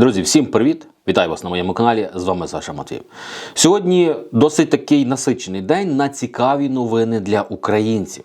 Друзі, всім привіт! Вітаю вас на моєму каналі. З вами Саша Матвіїв. Сьогодні досить такий насичений день на цікаві новини для українців.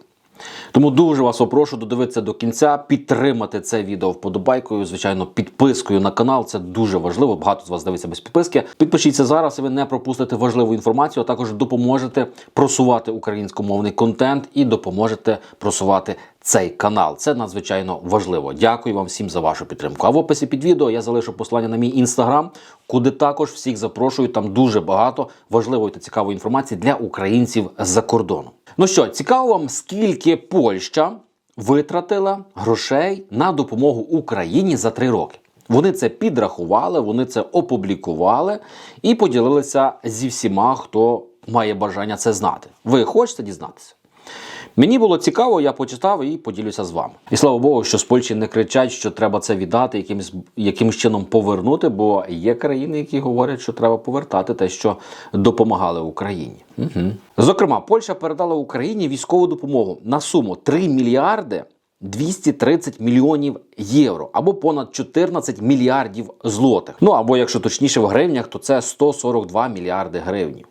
Тому дуже вас попрошу додивитися до кінця, підтримати це відео вподобайкою, звичайно, підпискою на канал. Це дуже важливо. Багато з вас дивиться без підписки. Підпишіться зараз, і ви не пропустите важливу інформацію, а також допоможете просувати українськомовний контент і допоможете просувати цей канал. Це надзвичайно важливо. Дякую вам всім за вашу підтримку. А в описі під відео я залишу посилання на мій інстаграм, куди також всіх запрошую. Там дуже багато важливої та цікавої інформації для українців з-за кордону. Ну що, цікаво вам, скільки Польща витратила грошей на допомогу Україні за три роки? Вони це підрахували, вони це опублікували і поділилися зі всіма, хто має бажання це знати. Ви хочете дізнатися? Мені було цікаво, я почитав і поділюся з вами. І слава Богу, що з Польщі не кричать, що треба це віддати, якимось якимось чином повернути, бо є країни, які говорять, що треба повертати те, що допомагали Україні. Угу. Зокрема, Польща передала Україні військову допомогу на суму 3 мільярди 230 мільйонів євро або понад 14 мільярдів злотих. Ну або якщо точніше в гривнях, то це 142 мільярди гривнів.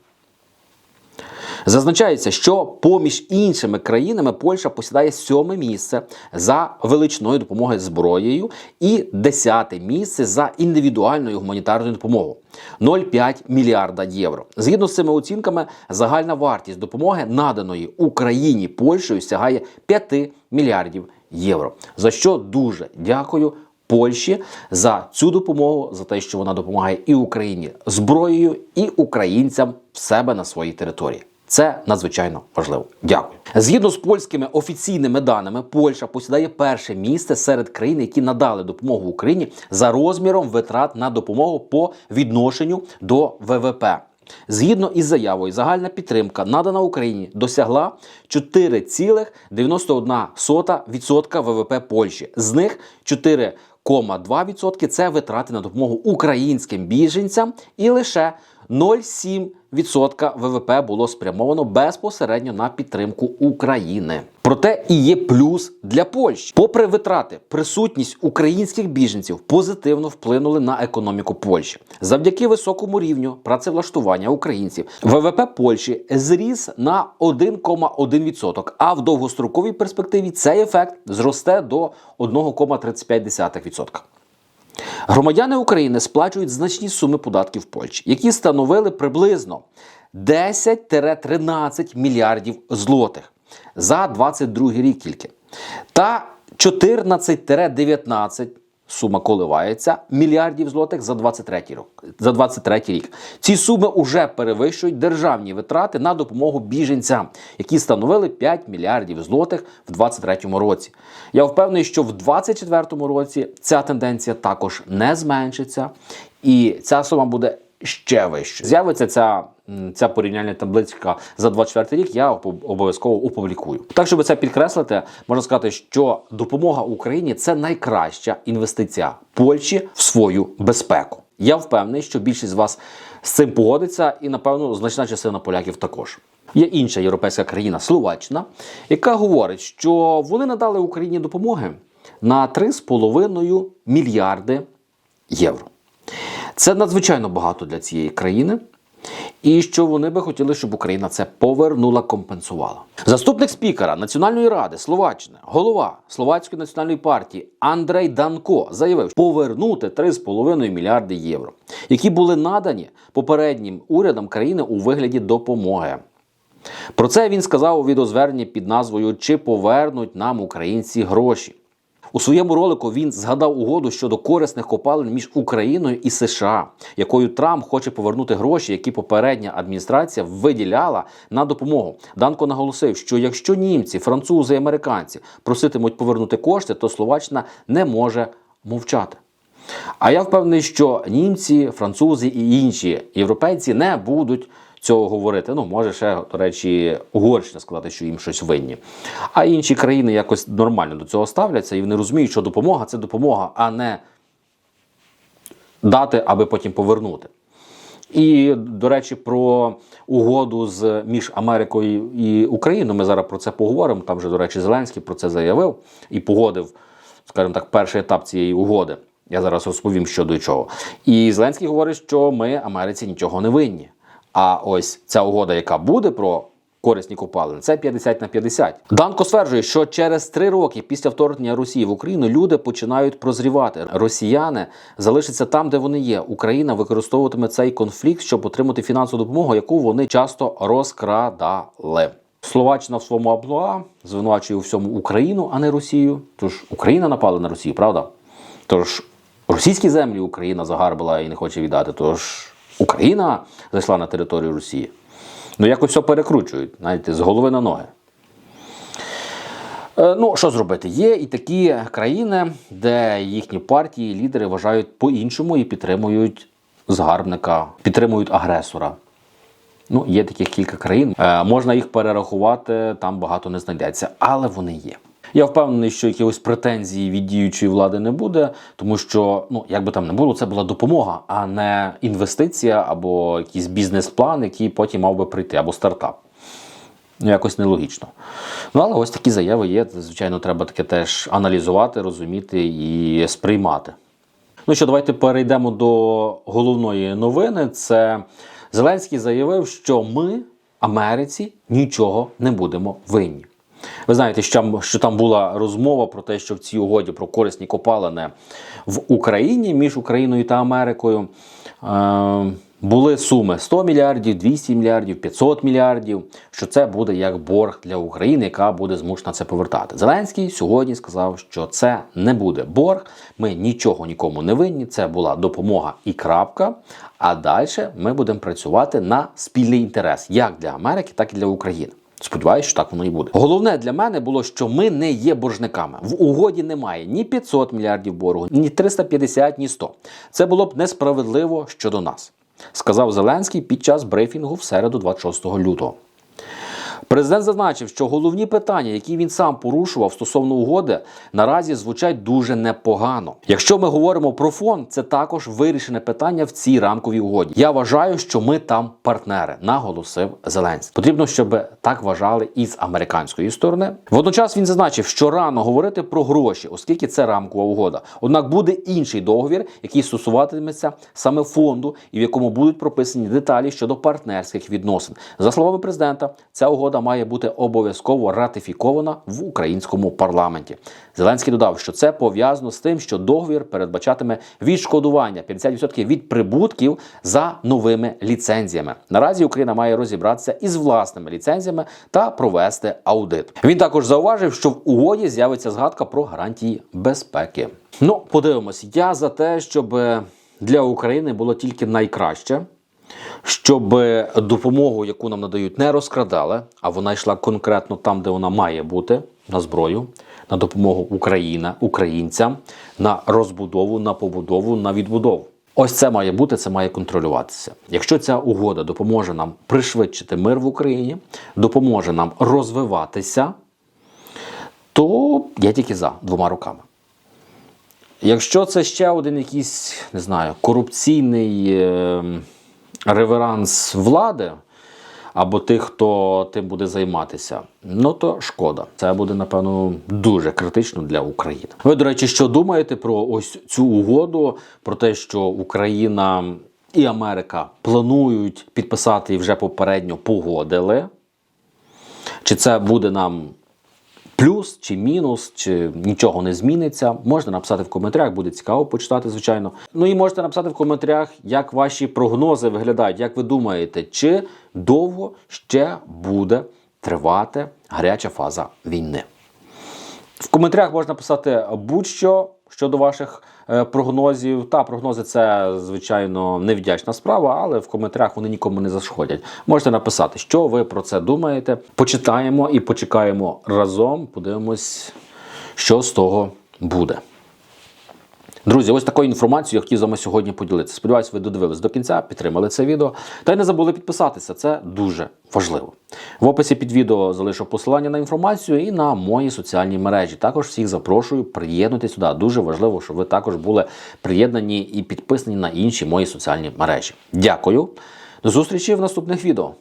Зазначається, що поміж іншими країнами Польща посідає сьоме місце за величиною допомоги зброєю і десяте місце за індивідуальною гуманітарною допомогою 0,5 мільярда євро. Згідно з цими оцінками, загальна вартість допомоги наданої Україні Польщею сягає 5 мільярдів євро. За що дуже дякую. Польщі за цю допомогу, за те, що вона допомагає і Україні зброєю, і українцям в себе на своїй території. Це надзвичайно важливо. Дякую. Згідно з польськими офіційними даними, Польща посідає перше місце серед країн, які надали допомогу Україні за розміром витрат на допомогу по відношенню до ВВП. Згідно із заявою, загальна підтримка надана Україні досягла 4,91% ВВП Польщі. З них 4,2% – це витрати на допомогу українським біженцям і лише 0,7% ВВП було спрямовано безпосередньо на підтримку України. Проте і є плюс для Польщі. Попри витрати, присутність українських біженців позитивно вплинули на економіку Польщі. Завдяки високому рівню працевлаштування українців ВВП Польщі зріс на 1,1%, а в довгостроковій перспективі цей ефект зросте до 1,35%. Громадяни України сплачують значні суми податків Польщі, які становили приблизно 10-13 мільярдів злотих за 22 рік тільки. Та 14-19 сума коливається мільярдів злотих за 23 рік. За 23 рік. Ці суми вже перевищують державні витрати на допомогу біженцям, які становили 5 мільярдів злотих в 23 році. Я впевнений, що в 24 році ця тенденція також не зменшиться, і ця сума буде ще вище. З'явиться ця, ця порівняльна табличка за 24 рік, я об- обов'язково опублікую. Так, щоб це підкреслити, можна сказати, що допомога Україні це найкраща інвестиція Польщі в свою безпеку. Я впевнений, що більшість з вас з цим погодиться, і напевно значна частина поляків також. Є інша європейська країна Словаччина, яка говорить, що вони надали Україні допомоги на 3,5 мільярди євро. Це надзвичайно багато для цієї країни. І що вони би хотіли, щоб Україна це повернула, компенсувала. Заступник спікера Національної ради Словаччини, голова Словацької національної партії Андрей Данко заявив, що повернути 3,5 мільярди євро, які були надані попереднім урядам країни у вигляді допомоги. Про це він сказав у відеозверненні під назвою Чи повернуть нам українці гроші. У своєму ролику він згадав угоду щодо корисних копалин між Україною і США, якою Трамп хоче повернути гроші, які попередня адміністрація виділяла на допомогу. Данко наголосив, що якщо німці, французи і американці проситимуть повернути кошти, то Словаччина не може мовчати. А я впевнений, що німці, французи і інші європейці не будуть цього говорити. Ну, може ще, до речі, Угорщина сказати, що їм щось винні. А інші країни якось нормально до цього ставляться і вони розуміють, що допомога це допомога, а не дати, аби потім повернути. І, до речі, про угоду з між Америкою і Україною. Ми зараз про це поговоримо. Там же, до речі, Зеленський про це заявив і погодив, скажімо так, перший етап цієї угоди. Я зараз розповім, що до чого. І Зеленський говорить, що ми Америці нічого не винні. А ось ця угода, яка буде про корисні копалини, це 50 на 50. Данко стверджує, що через три роки після вторгнення Росії в Україну люди починають прозрівати. Росіяни залишаться там, де вони є. Україна використовуватиме цей конфлікт, щоб отримати фінансову допомогу, яку вони часто розкрадали. Словаччина в своєму амплуа звинувачує у всьому Україну, а не Росію. Тож Україна напала на Росію, правда? Тож російські землі Україна загарбила і не хоче віддати. Тож Україна зайшла на територію Росії. Ну, якось все перекручують, знаєте, з голови на ноги. Е, Ну, що зробити? Є і такі країни, де їхні партії, лідери вважають по-іншому і підтримують згарбника, підтримують агресора. Ну, є таких кілька країн. Е, можна їх перерахувати, там багато не знайдеться, але вони є. Я впевнений, що якихось претензій від діючої влади не буде, тому що, ну як би там не було, це була допомога, а не інвестиція або якийсь бізнес-план, який потім мав би прийти, або стартап. Ну, якось нелогічно. Ну, але ось такі заяви є. Звичайно, треба таке теж аналізувати, розуміти і сприймати. Ну що, давайте перейдемо до головної новини. Це Зеленський заявив, що ми, Америці, нічого не будемо винні. Ви знаєте, що там, була розмова про те, що в цій угоді про корисні копалини в Україні між Україною та Америкою е, були суми 100 мільярдів, 200 мільярдів, 500 мільярдів. Що це буде як борг для України, яка буде змушена це повертати. Зеленський сьогодні сказав, що це не буде борг. Ми нічого нікому не винні. Це була допомога і крапка. А далі ми будемо працювати на спільний інтерес як для Америки, так і для України. Сподіваюсь, що так воно і буде. Головне для мене було, що ми не є боржниками. В угоді немає ні 500 мільярдів боргу, ні 350, ні 100. Це було б несправедливо щодо нас, сказав Зеленський під час брифінгу в середу, 26 лютого. Президент зазначив, що головні питання, які він сам порушував стосовно угоди, наразі звучать дуже непогано. Якщо ми говоримо про фонд, це також вирішене питання в цій рамковій угоді. Я вважаю, що ми там партнери, наголосив Зеленський. Потрібно, щоб так вважали і з американської сторони. Водночас він зазначив, що рано говорити про гроші, оскільки це рамкова угода. Однак буде інший договір, який стосуватиметься саме фонду, і в якому будуть прописані деталі щодо партнерських відносин. За словами президента, ця угода має бути обов'язково ратифікована в українському парламенті. Зеленський додав, що це пов'язано з тим, що договір передбачатиме відшкодування 50% від прибутків за новими ліцензіями. Наразі Україна має розібратися із власними ліцензіями та провести аудит. Він також зауважив, що в угоді з'явиться згадка про гарантії безпеки. Ну, подивимось, я за те, щоб для України було тільки найкраще щоб допомогу, яку нам надають, не розкрадали, а вона йшла конкретно там, де вона має бути, на зброю, на допомогу Україна, українцям, на розбудову, на побудову, на відбудову. Ось це має бути, це має контролюватися. Якщо ця угода допоможе нам пришвидшити мир в Україні, допоможе нам розвиватися, то я тільки за двома руками. Якщо це ще один якийсь, не знаю, корупційний е, реверанс влади або тих, хто тим буде займатися, ну то шкода. Це буде, напевно, дуже критично для України. Ви, до речі, що думаєте про ось цю угоду, про те, що Україна і Америка планують підписати і вже попередньо погодили? Чи це буде нам плюс чи мінус, чи нічого не зміниться? Можна написати в коментарях, буде цікаво почитати, звичайно. Ну і можете написати в коментарях, як ваші прогнози виглядають, як ви думаєте, чи довго ще буде тривати гаряча фаза війни. В коментарях можна писати будь-що щодо ваших прогнозів. Та прогнози це, звичайно, невдячна справа, але в коментарях вони нікому не зашкодять. Можете написати, що ви про це думаєте. Почитаємо і почекаємо разом. Подивимось, що з того буде. Друзі, ось такою інформацією я хотів з вами сьогодні поділитися. Сподіваюсь, ви додивились до кінця, підтримали це відео. Та й не забули підписатися. Це дуже важливо. В описі під відео залишу посилання на інформацію і на мої соціальні мережі. Також всіх запрошую приєднуйтесь сюди. Дуже важливо, щоб ви також були приєднані і підписані на інші мої соціальні мережі. Дякую. До зустрічі в наступних відео.